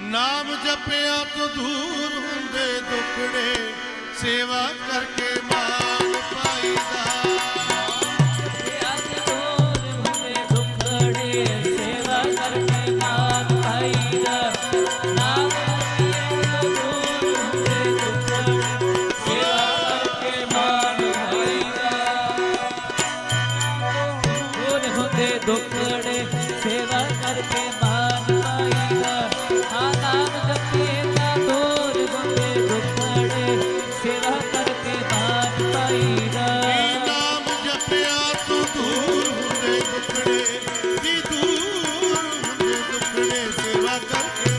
ਨਾਮ ਜਪਿਆ ਤੋਂ ਦੂਰ ਹੁੰਦੇ ਦੁਖੜੇ ਸੇਵਾ ਕਰਕੇ ਮਾਲ ਪਾਈਦਾ। ਦੁੱਖੜੇ ਸੇਵਾ ਕਰਕੇ ਮਾ ਕਰਕੇ